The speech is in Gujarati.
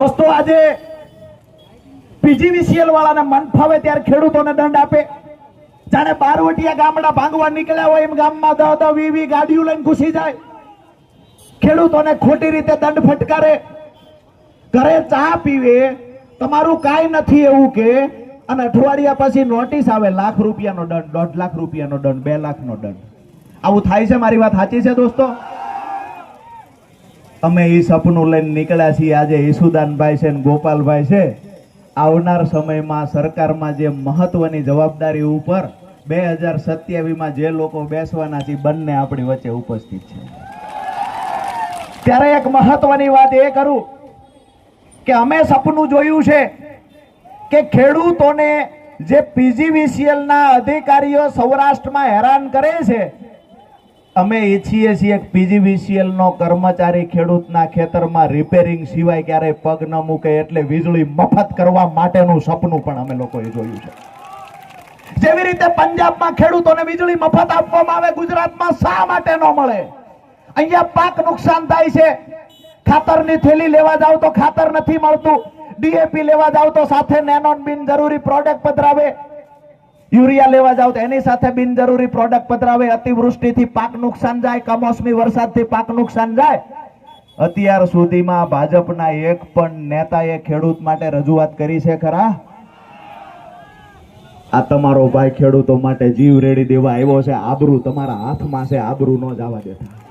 દોસ્તો, આજે પીજીવીસીએલ વાળાને મન ફાવે ત્યારે ખેડૂતોને દંડ આપે. જાણે બારવટિયા ગામડા ભાંગવા નીકળ્યા હોય એમ ગામમાં દહ દહ વી ગાડીઓ લઈને ઘૂસી જાય. ખેડૂતોને ખોટી રીતે દંડ ફટકારે. ઘરે ચા પીવે, તમારું કાંઈ નથી એવું કે, અને અઠવાડિયા પછી નોટિસ આવે, લાખ રૂપિયાનો દંડ, દોઢ લાખ રૂપિયાનો દંડ, બે લાખનો દંડ. આવું થાય છે મારી વાત સાચી છે દોસ્તો? અમે એ સપનું લઈને નીકળ્યા છીએ. આજે ઈસુદાનભાઈ છે ને ગોપાલભાઈ છે. આવનાર સમયમાં સરકારમાં જે મહત્વની જવાબદારી ઉપર બે હજાર સત્યાવીસમાં જે લોકો બેસવાના છે બંને આપણી વચ્ચે ઉપસ્થિત છે. ત્યારે એક મહત્વની વાત એ કરું કે અમે સપનું જોયું છે કે ખેડૂતોને જે પીજીવીસીએલ ના અધિકારીઓ સૌરાષ્ટ્રમાં હેરાન કરે છે અમે ઈચ્છીએ છીએ કે પીજીવીસીએલ નો કર્મચારી ખેડૂતના ખેતરમાં રિપેરિંગ સિવાય ક્યારેય પગ ન મૂકે એટલે વીજળી મફત કરવા માટેનું સપનું પણ અમે લોકોએ જોયું છે. જેવી રીતે પંજાબમાં ખેડૂતોને વીજળી મફત આપવામાં આવે, ગુજરાતમાં શા માટે ન મળે? અહીંયા પાક નુકસાન થાય છે. ખાતરની થેલી લેવા જાવ તો ખાતર નથી મળતું. ડીએપી લેવા જાવ તો સાથે નેનોન બિન જરૂરી પ્રોડક્ટ પધરાવે. યુરિયા લેવા જાવ તો એની સાથે બિનજરૂરી પ્રોડક્ટ પધરાવે, અતિવૃષ્ટિથી પાક નુકસાન જાય, કમોસમી વરસાદથી પાક નુકસાન જાય. અત્યાર સુધીમાં ભાજપના એક પણ નેતાએ ખેડૂત માટે રજૂઆત કરી છે ખરા? આ તમારો ભાઈ ખેડૂતો માટે જીવ રેડી દેવા આવ્યો છે, આબરૂ તમારા હાથમાં છે, આબરૂ ન જવા દેતા.